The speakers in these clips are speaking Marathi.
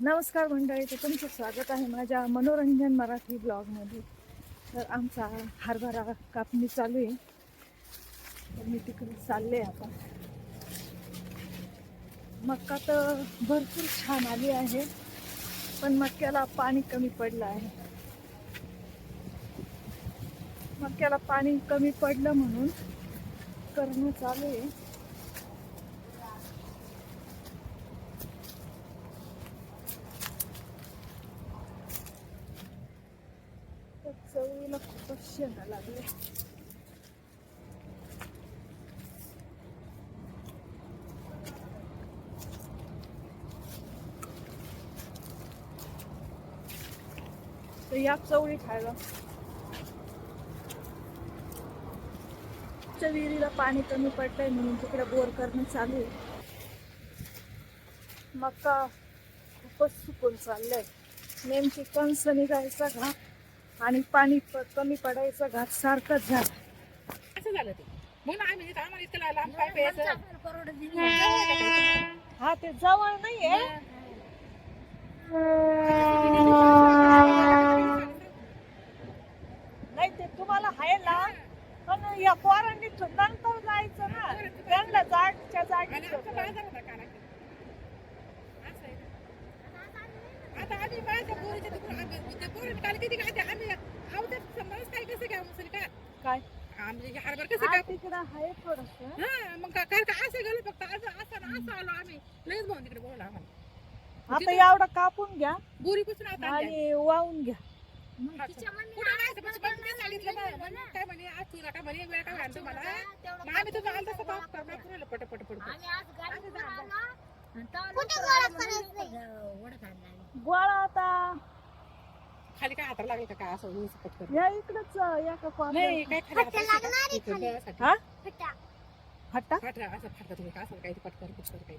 नमस्कार मंडळी तर तुमचं स्वागत आहे माझ्या मनोरंजन मराठी ब्लॉगमध्ये. तर आमचा हरभरा कापणी चालू आहे. तर मी तिकडे चालले आता. मक्का तर भरपूर छान आली आहे पण मक्याला पाणी कमी पडलं आहे. मक्याला पाणी कमी पडलं म्हणून करणं चालू आहे. तर चवळीला खूपच शेंगा लागले तर या चवळी खायला च्या विहिरीला पाणी कमी पडलंय म्हणून तिकडे बोर करणं चालू आहे. मका खूपच सुकून चाललंय. नेमकी कंस निघायचा का? आणि पाणी प- कमी पडायचा घाट सारखंच झालं. असं झालं ते. म्हणून आम्ही इथं आम्हाला इतकं लांब काय प्यायचं. हा ते जवळ नाहीये. नाही. ते तुम्हाला आहे ना पण या पोरांनी त- नंतर जायचं ना. त्यांना जागच्या जागी आणि आमचा बाजार होता काला की. असं आहे ना. आता आम्ही माझ्या पोरीच्या तिकडून आम्ही त्या पोरीला काल किती काय ते आम्ही आवडत समजाच काय कसं घ्या मुसली काय काय? आमचे हे हरभर कसं काय तिकडं आहे थोडस. हा मग काय काय काय असं गेलो फक्त असं असं ना असं आलो आम्ही. लगेच भाऊन तिकडे बोलला आम्हाला. आता एवढं कापून घ्या बोरी कुसून आता आणल्या. आणि वाहून घ्या. कुठं जायचं मग मी सांगितलं ना. मग काय म्हणे आज तुला काय म्हणे वेळ काय आणतो मला? मग आम्ही तुझं आलं. तसं पाप करणार पुरेल पट पट पट गोळा आता खाली काय हाताला लागलं का काय असं ऊस पटकन या इकडच या का नाही कोपऱ्यात? काय खाली हाताला इकडं गळ्यासाठी. हा हट्टा फाटला असं फाटलं तुम्ही का असं काही पटकन पटकन काही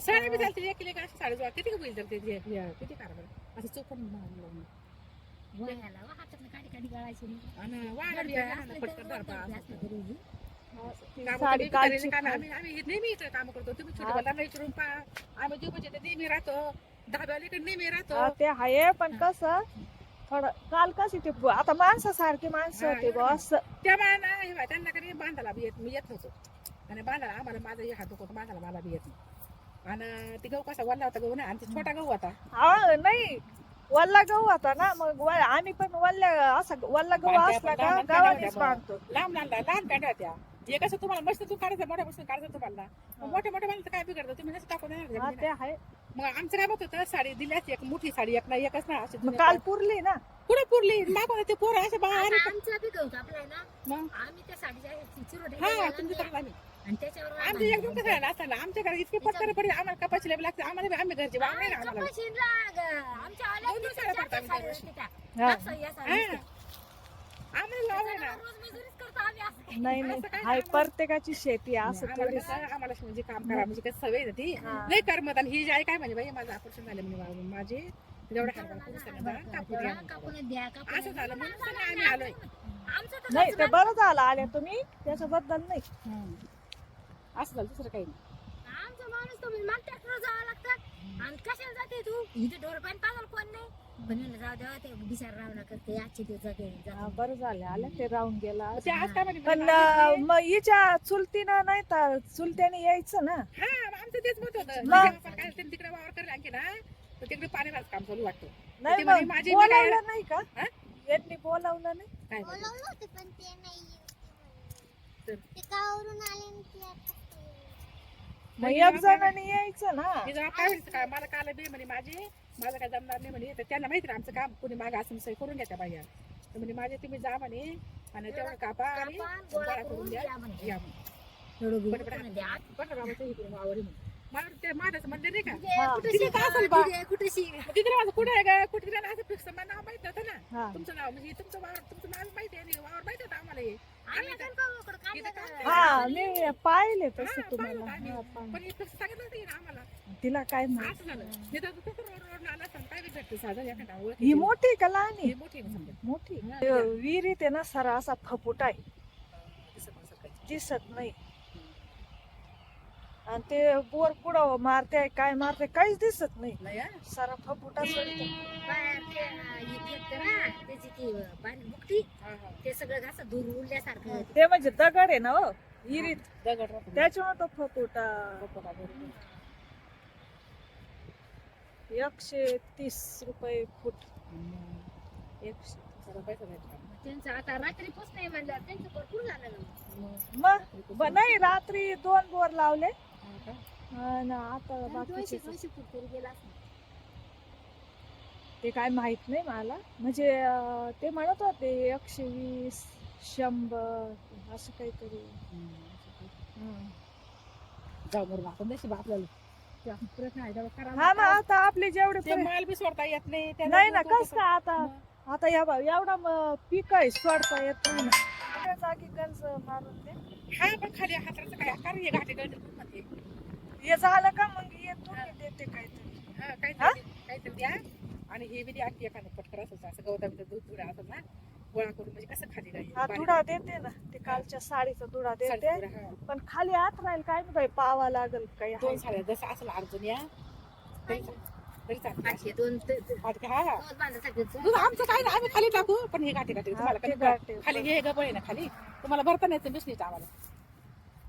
साडी बी चालते एक किलो अशी साडी जोडा किती होईल तर ते जे- हे- किती कारभार असं चोपण मारलं आणि वाढ बी आहे ना, पटकन धरपा असं. कामं साडी. आम्ही आम्ही नेहमी इथं काम करतो. तुम्ही छोटे. मुलांना विचारून पहा. आम्ही जे ते नेहमी राहतो. धाब्याला नेहमी राहतो. ते आहे पण कसं थोडं काल कशी ते आता माणसं हा, होते बा असं. त्या बाळांना हे त्यांना कधी बांधायला बी येत मी येत नव्हतो. आणि बांधायला आम्हाला माझा हे हात दुखतो बांधायला मला बी येत नाही. आणि ते गहू कसा वल्ला होता गहू ना आणि छोटा गहू होता. हा नाही वल्ला गहू होता ना मग आम्ही पण वल्ल्या असा वल्ला गहू असला का गावानेच बांधते बांधतो. लांब लहान पॅन्ट होत्या हे कसं तुम्हाला मस्त तू काढायचं मोठ्या बसून काढायचं तुम्हाला. मग मोठ्या मोठ्या बांधलं काय बिघडतं? तुम्ही नसं टाकून हा आहे. मग आमचं काय होत होतं साडी दिल्याच एक मोठी साडी एक नाही एकच ना अशी मग काल पुरली ना? पुढे पुरली? मागून ते पोरं असे बाहेर. मग? हा आम्ही आमचं एकदम कसं राहिलं असताना आमच्या घरात इतके पत्तर पडले आम्हाला कपाशी लावी लागते. आम्हाला बी- आम्ही घरचे वांग नाही ना आम्हाला दोन दोन साड्या पडतात आम्ही. हा. आम्हाला ना नाही नाही. हाय प्रत्येकाची शेती आहे, असं आम्हाला थोडी आम्हाला म्हणजे काम करा म्हणजे कसं सवय ना ती. हा. लय करमत आणि ही जी आहे काय म्हणजे बाई माझं ऑपरेशन झालं म्हणजे मा- माझे जेवढं हरभरा करून सगळं जरा कापून द्या. असं झालं म्हणून सगळं आम्ही आलोय. नाही ते बरं झालं आले तुम्ही त्याच्याबद्दल नाही. असं झालं दुसरं काही नाही. आमचा माणूस तो मला ट्रॅक्टर जावं लागतं. आणि कशाला जाते तू? इथे ढोर पाणी पाजायला कोण नाही म्हणलं जाऊ द्या ते बिचार रावणा करते आजचे दिवस जाते हा, बरं झालं आले ते राहून गेला. ते आज काय म्हणे पण मग हिच्या चुलतीनं नाही तर चुलत्याने यायचं ना? हा आमचं तेच मत होतं. मग? आपण काय त्यांनी तिकडे वावर करेल आणखी ना तर तिकडे पाणी काम चालू वाटतं. नाही ते म्हणे मग माझी मी काय- बोलावलं नाही का? हा? यांनी बोलावलं नाही? काय? बोलवलं होते पण ते नाही तर? ते गावावरून आले आणि ते आता मग नाही, एक जणांनी यायचं ना? मी जेव्हा काय म्हणते काय मला काल बी म्हणे माझे माझं काय जमणार नाही म्हणे. तर त्यांना माहिती ना आमचं काम. कोणी मागं असं सही करून घ्या बाया. तर म्हणे माझे तुम्ही जा म्हणे. आणि तेवढं कापा आणि गोळा करून द्या. या म्हणे. वावर. मला ते मंदिर नाही का. कुठे तिथे असेल बा? तिकडे माझं आहे का कुठे तिकडे असं फिक्स मला नाव माहीत ना. तुमचं नाव म्हणजे तुमचं वावर तुमचं नाव माहिती आहे आणि वावर माहिती होतं आम्हाला हे. पाहिले तसं तुम्हाला. पण सांगितलं नाही आम्हाला. तिला काय माहीत ही. मोठी का लहान आहे? मोठी आहे. ते विहिरीत आहे ना सरा असा फपुट आहे दिसत नाही आणि ते बोर कुठं मारते काय मारते काहीच दिसत नाही नाही? सारा फपुटा सोडतो ते, अं, घेतं ना त्याची ती बारीक बुकटी. ते सगळं असं उडल्यासारखं ते म्हणजे दगड आहे ना हो इरीत दगड. त्याच्यामुळे तो फपुटा. एकशे तीस रुपये फूट. एकशे. त्यांचं आता रात्रीपासून नाही म्हणलं त्यांचं भरपूर झालं ना मग मग ब- नाही रात्री दोन बोर लावले हा आता बाकीचे दोनशे दोनशे फूट तरी गेला असेल. ते काय माहीत नाही मला म्हणजे अं, ते म्हणत होते एकशे वीस शंभर असं काहीतरी हम्म. जाऊ बरं आपण देशी आपल्याला हा लागतो. आता आपले जेवढे ते माल बी सोडता येत नाही त्याला नाही ना कस काय आता. आता या बा एवढा म- पीक आहे सोडता येत नाही ना जागी गंज मारून दे हा पण खाली हाताचं काय कारण हे घाटे गळते खूप म्हणते. हे झालं का मग हे तुम्ही देते काहीतरी हा? काहीतरी काहीतरी द्या आणि हे बी द्या की एखादं पटकर असं असं गवताचं दूध धुडा असं ना गोळा करून म्हणजे कसं खाली राहील हा. दुडा देते ना ते कालच्या साडीचा दुडा देते हा. पण खाली आत राहील काय नाही बाई पावा लागल काही दोन आहे. साड्या जसं असं अर्जुन या तरी. तरी दोन ते- ते- हा हा दोन आमचं काय नाही आम्ही खाली टाकू पण हे घाटे घाटे हा, तुम्हाला ते कमी गाठे. करा. खाली हे गबळ आहे ना खाली तुम्हाला भरता नाही बिसनीचं आम्हाला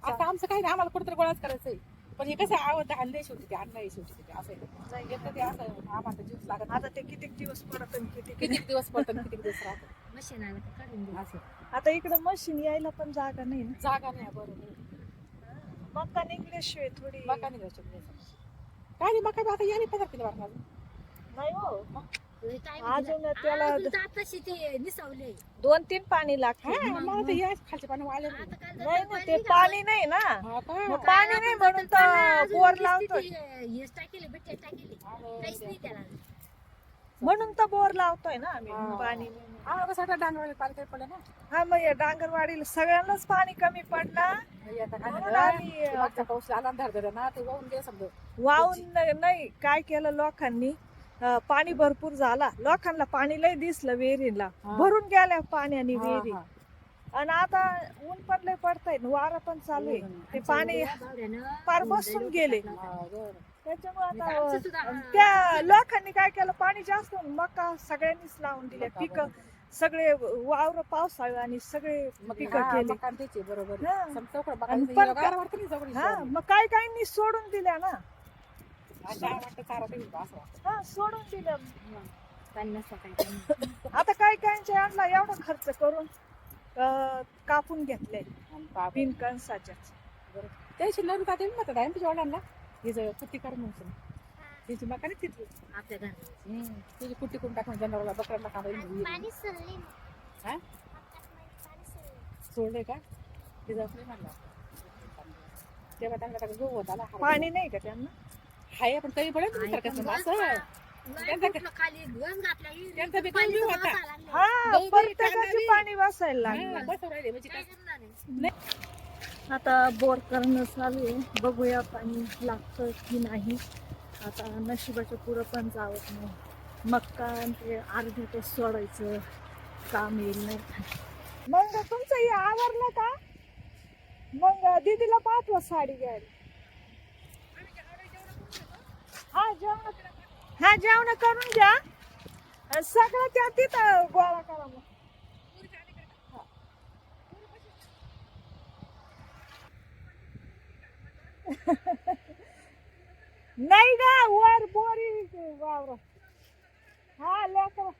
आता आमचं काय नाही आम्हाला कुठेतरी गोळाच करायचंय पण हे कसं आवड आणलंय शेवटी ते आणलंय शेवटी ते असं आहे. नाही. एकदा ते असं आम्हाला जीव लागत आता ते किती दिवस पडत आणि किती किती दिवस पडतं आणि किती दिवस राहतं मशीन आलं का काढून दे. असं. आता इकडं मशीन यायला पण जागा नाही ना. जागा नाही बरोबर. मका निघल्याशिवाय थोडी. मका नाही घ्यायचं काय नाही मका बी आता याने पदार्थ किती वाटणार नाही हो. लय time अजून. त्याला अजून तर आताशी ते निसवले. दोन तीन पाणी लागते. हा मला खालचे पाणी आता काय नाही ना ते? पाणी नाही ना? मग पाणी नाही म्हणून तर बोर नुसती लावतोय. ती, हेच टाकेले बिट्टे टाकेले. काहीच नाही त्याला. म्हणून तर बोर लावतोय ना आम्ही हा. पाणी. नाही. हा कसं आता डांगराला पाणी काही पडलं ना हा मग या डांगरवाडीला सगळ्यांनाच पाणी कमी पडला हे आता काय म्हणून झालं, आम्ही, ते मागचा पाऊस आला ना धडधड ना ते वाहून गेलं समजा. वाहून न- नाही काय केलं लोकांनी? अं, पाणी भरपूर झाला. लोकांना पाणी लय दिसलं विहिरीला. हा. भरून गेल्या पाण्याने हा, विहिरी. हा. आणि आता ऊन पण लय पडताय वारा पण चालू आहे. ते पाणी पार बसून गेले. हा, बरं. त्याच्यामुळे आता हा. त्या लोकांनी काय केलं पाणी जास्त होऊन मका सगळ्यांनीच लावून दिल्या पिक. सगळे वावर पावसाळी आणि सगळे पिक केले. बरोबर. आणि पण हा मग काय काहींनी सोडून दिल्या ना. हा सोडून दिल्या. आता काय काहींच्या आणला एवढा खर्च करून अं, कापून घेतलंय आणि बाप रे. पिन कणसाच्या बरं. त्याशी नरू का ते म्हणतात आहे तुझ्या वडिलांना तिचं कुट्टी कर म्हणून तिची मका नाही तिथली आपल्या घरात. तिची कुट्टी करून टाकून जनावरला हा? पाणी सरले सोडले का? नाही म्हणला. तेव्हा त्यांना गहू होता ना पाणी नाही का त्यांना? हाय पण तरी पडेल तुम्ही असं. नाही. त्यांचं. त्यांचं बी पाणी होता. वासायला लागलं. हा गहू बी, प्रत्येकाची कांदा बी. पाणी वाचायला लागलं. हा, बस राहिले म्हणजे काय आहे? आता बोर करणं चालू आहे. बघूया पाणी लागतं की नाही. आता नशिबाच्या पुढं पण जावत नाही. मक्का आणि ते सोडायचं काम येईल नाही मग तुमचं हे आवरलं का? मग दीदीला पाठवा साडी घ्यायला. हा जेवण हा जेवण करून घ्या. सगळं त्या तिथं गोळा करा मग. नाही गा वर बोरी वावर हा लेकर